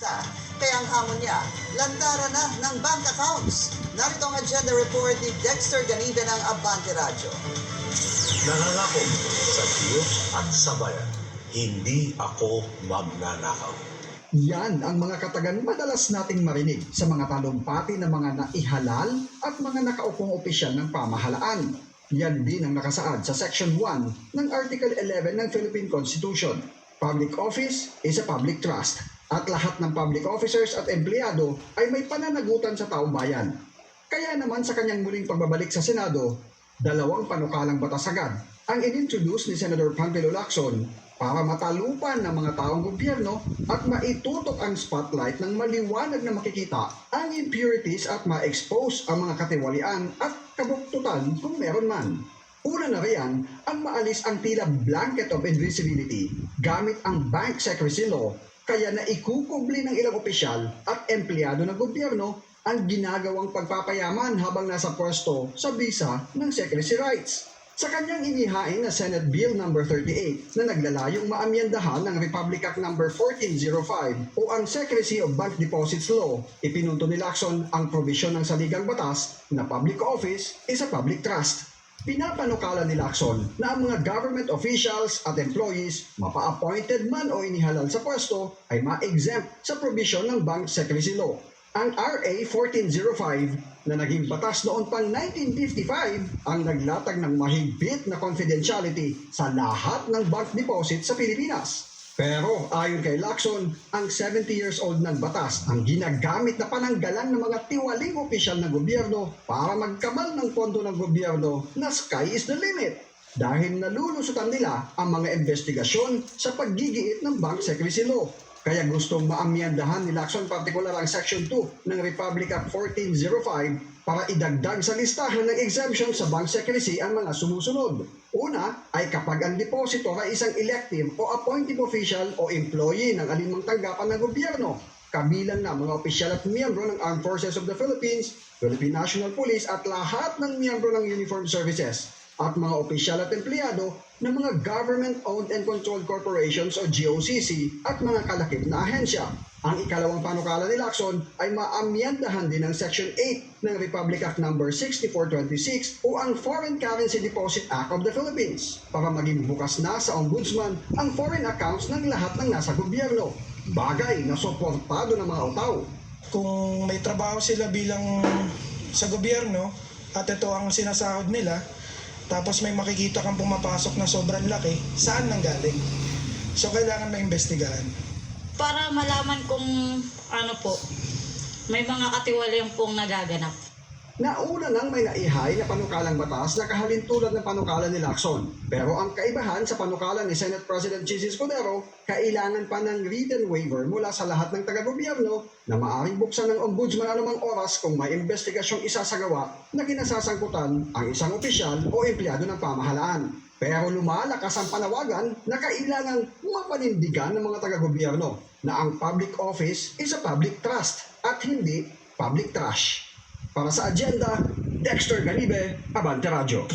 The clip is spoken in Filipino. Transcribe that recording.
Kaya ang hamon niya, lantaran na ng bank accounts. Narito ang agenda report ni Dexter Ganibe ng Abante Radyo. Nangangako sa Diyos at sa bayan, hindi ako magnanakaw. Yan ang mga katagan madalas nating marinig sa mga talumpati ng mga naihalal at mga nakaupong opisyal ng pamahalaan. Yan din ang nakasaad sa Section 1 ng Article 11 ng Philippine Constitution. Public office is a public trust at lahat ng public officers at empleyado ay may pananagutan sa taong bayan. Kaya naman sa kanyang muling pagbabalik sa Senado, dalawang panukalang batas agad ang inintroduce ni Senator Pangelo Lacson para matalupan ng mga taong gobyerno at maitutok ang spotlight ng maliwanag na makikita ang impurities at ma-expose ang mga katiwalian at kabuktutan kung meron man. Una na riyan ang maalis ang tila blanket of invisibility gamit ang Bank Secrecy Law kaya na ikukubli ng ilang opisyal at empleyado ng gobyerno ang ginagawang pagpapayaman habang nasa pwesto sa bisa ng secrecy rights. Sa kanyang inihain na Senate Bill No. 38 na naglalayong maamyandahan ng Republic Act No. 1405 o ang Secrecy of Bank Deposits Law, ipinunto ni Lacson ang probisyon ng saligang batas na public office is a public trust. Pinapanukala ni Lacson na ang mga government officials at employees, mapa-appointed man o inihalal sa pwesto, ay ma-exempt sa provision ng Bank Secrecy Law. Ang RA 1405 na naging batas noon pang 1955 ang naglatag ng mahigpit na confidentiality sa lahat ng bank deposit sa Pilipinas. Pero ayon kay Lacson, ang 70 years old ng batas ang ginagamit na pananggalan ng mga tiwaling opisyal ng gobyerno para magkamal ng pondo ng gobyerno na sky is the limit dahil nalulusutan nila ang mga investigasyon sa paggigiit ng Bank Secrecy Law. Kaya gustong maamyandahan ni Lacson partikular ang Section 2 ng Republic Act 1405 para idagdag sa listahan ng exemption sa bank secrecy ang mga sumusunod. Una ay kapag ang depositor ay isang elective o appointive official o employee ng alinmang tanggapan ng gobyerno, kabilang na mga opisyal at miyembro ng Armed Forces of the Philippines, Philippine National Police at lahat ng miyembro ng Uniformed Services at mga opisyal at empleyado ng mga government-owned and controlled corporations o GOCC at mga kalakip na ahensya. Ang ikalawang panukala ni Lacson ay maamyandahan din ng Section 8 ng Republic Act No. 6426 o ang Foreign Currency Deposit Act of the Philippines para maging bukas na sa Ombudsman ang foreign accounts ng lahat ng nasa gobyerno. Bagay na suportado ng mga utaw. kung may trabaho sila bilang sa gobyerno at ito ang sinasahod nila, tapos may makikita kang pumapasok na sobrang laki, saan nang galing? So kailangan maimbestigahan. para malaman kung ano po, may mga katiwaliang pong nagaganap. Nauna nang may naihay na panukalang batas na kahalintulad ng panukala ni Lacson. Pero ang kaibahan sa panukala ni Senate President Jesus Cordero, kailangan pa ng written waiver mula sa lahat ng taga-gobyerno na maaring buksan ng ombudsman anumang oras kung may investigasyong isasagawa na kinasasangkutan ang isang opisyal o empleyado ng pamahalaan. Pero lumalakas ang panawagan na kailangang mapanindigan ng mga taga-gobyerno na ang public office is a public trust at hindi public trash. Para sa agenda, Dexter Ganibe, Abante Radyo.